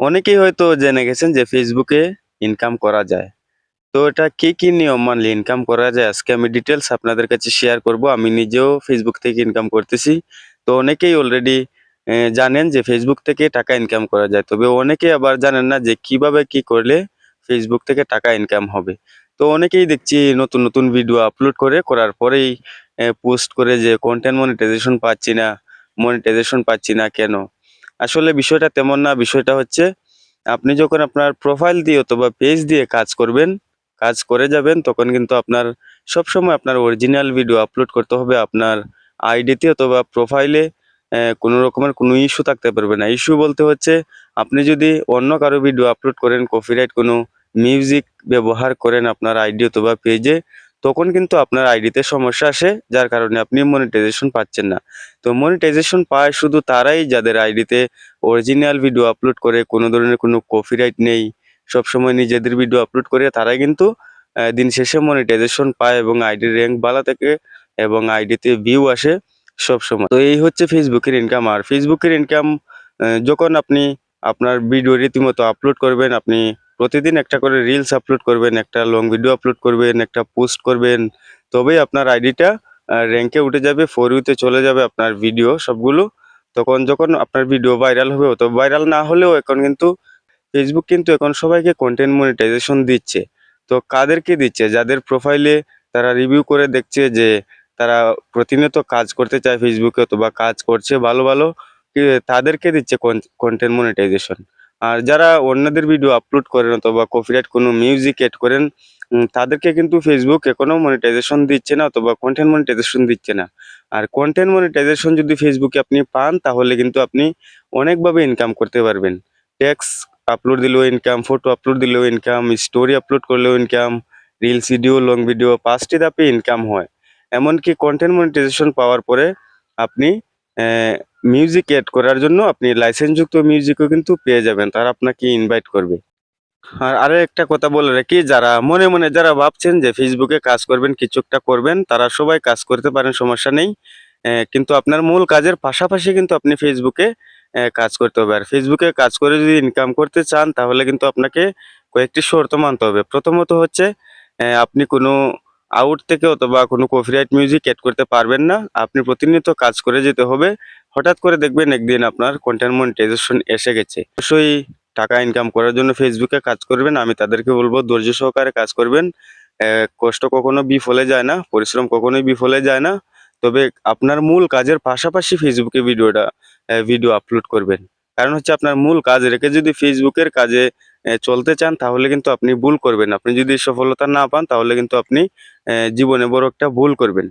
অনেকেই হয়তো জেনে গেছেন যে ফেসবুকে ইনকাম করা যায়। তো এটা কি কি নিয়ম মানলে ইনকাম করা যায়? আজকে আমি ডিটেলস আপনাদের কাছে শেয়ার করব। আমি নিজেও ফেসবুক থেকে ইনকাম করতেছি। তো অনেকেই অলরেডি জানেন যে ফেসবুক থেকে টাকা ইনকাম করা যায়। তবে অনেকেই আবার জানেন না যে কীভাবে কি করলে ফেসবুক থেকে টাকা ইনকাম হবে। তো অনেকেই দেখছি নতুন নতুন ভিডিও আপলোড করে, করার পরেই পোস্ট করে যে কন্টেন্ট মনিটাইজেশন পাচ্ছি না মনিটাইজেশন পাচ্ছি না কেন? আসলে বিষয়টা তেমন না, বিষয়টা হচ্ছে আপনি যখন আপনার প্রোফাইল দিয়ে অথবা পেজ দিয়ে কাজ করবেন, কাজ করে যাবেন, তখন কিন্তু আপনার সবসময় আপনার অরিজিনাল ভিডিও আপলোড করতে হবে, আপনার আইডিতে অথবা প্রোফাইলে কোনো রকমের কোনো ইস্যু থাকতে পারবে না। ইস্যু বলতে হচ্ছে আপনি যদি অন্য কারও ভিডিও আপলোড করেন কপিরাইট কোনো মিউজিক ব্যবহার করেন আপনার আইডি অথবা পেজে তখন কিন্তু আপনার আইডিতে সমস্যা আসে, যার কারণে আপনি মনিটাইজেশন পাচ্ছেন না। তো মনিটাইজেশন পায় শুধু তারাই যাদের আইডিতে অরিজিনাল ভিডিও আপলোড করে, কোনো ধরনের কোনো কপিরাইট নেই, সবসময় নিজেদের ভিডিও আপলোড করে, তারাই কিন্তু দিন শেষে মনিটাইজেশন পায় এবং আইডির র্যাঙ্ক ভালো থাকে এবং আইডিতে ভিউ আসে সব সময় তো এই হচ্ছে ফেসবুকের ইনকাম আর ফেসবুকের ইনকাম যখন আপনি আপনার ভিডিও রীতিমতো আপলোড করবেন, আপনি প্রতিদিন একটা করে রিলস আপলোড করবেন, একটা লং ভিডিও আপলোড করবেন, একটা পোস্ট করবেন, তবেই আপনার আইডিটা র্যাঙ্কে উঠে যাবে ফোর ইউতে চলে যাবে আপনার ভিডিও সবগুলো। তখন যখন আপনার ভিডিও ভাইরাল হবে তো ভাইরাল না হলেও এখন কিন্তু ফেসবুক কিন্তু এখন সবাইকে কন্টেন্ট মনিটাইজেশন দিচ্ছে। তো কাদেরকে দিচ্ছে? যাদের প্রোফাইলে তারা রিভিউ করে দেখছে যে তারা প্রতিনিয়ত কাজ করতে চায় ফেসবুকে অথবা কাজ করছে ভালো ভালো তাদেরকে দিচ্ছে কন্টেন্ট মনিটাইজেশন আর যারা অন্যদের ভিডিও আপলোড করেন অথবা কপিরাইট কোনো মিউজিক এড করেন তাদেরকে কিন্তু ফেসবুক এখনও মনিটাইজেশন দিচ্ছে না অথবা কন্টেন্ট মনিটাইজেশন দিচ্ছে না। আর কন্টেন্ট মনিটাইজেশন যদি ফেসবুকে আপনি পান, তাহলে কিন্তু আপনি অনেকভাবে ইনকাম করতে পারবেন। ট্যাক্স আপলোড দিলেও ইনকাম ফটো আপলোড দিলেও ইনকাম স্টোরি আপলোড করলেও income reels video long video পাঁচটি ধাপে ইনকাম হয়। এমনকি কন্টেন্ট মনিটাইজেশন পাওয়ার পরে আপনি মিউজিক এড করার জন্য আপনি লাইসেন্সযুক্ত মিউজিকও কিন্তু পেয়ে যাবেন, তারা আপনাকে ইনভাইট করবে। আর আরও একটা কথা বলে রাখি, যারা মনে মনে যারা ভাবছেন যে ফেসবুকে কাজ করবেন কিছু একটা করবেন, তারা সবাই কাজ করতে পারেন, সমস্যা নেই। কিন্তু আপনার মূল কাজের পাশাপাশি কিন্তু আপনি ফেসবুকে কাজ করতে হবে। আর ফেসবুকে কাজ করে যদি ইনকাম করতে চান, তাহলে কিন্তু আপনাকে কয়েকটি শর্ত মানতে হবে। প্রথমত হচ্ছে আপনি কোনো আউট থেকে অথবা কোনো কপিরাইট মিউজিক এড করতে পারবেন না। আপনি প্রতিনিয়ত কাজ করে যেতে হবে। হঠাৎ করে দেখবেন একদিন আপনার কন্টেন্ট মনিটাইজেশন এসে গেছে। অবশ্যই টাকা ইনকাম করার জন্য ফেসবুকে কাজ করবেন, আমি তাদেরকে বলব ধৈর্য সহকারে কাজ করবেন। কষ্ট কখনো বিফলে যায় না, পরিশ্রম কখনোই বিফলে যায় না, তবে আপনার মূল কাজের পাশাপাশি ফেসবুকে ভিডিওটা ভিডিও আপলোড করবেন। কারণ হচ্ছে আপনার মূল কাজ রেখে যদি ফেসবুকের কাজে চলতে চান, তাহলে কিন্তু আপনি ভুল করবেন। আপনি যদি সফলতা না পান, তাহলে কিন্তু আপনি জীবনে বড় একটা ভুল করবেন।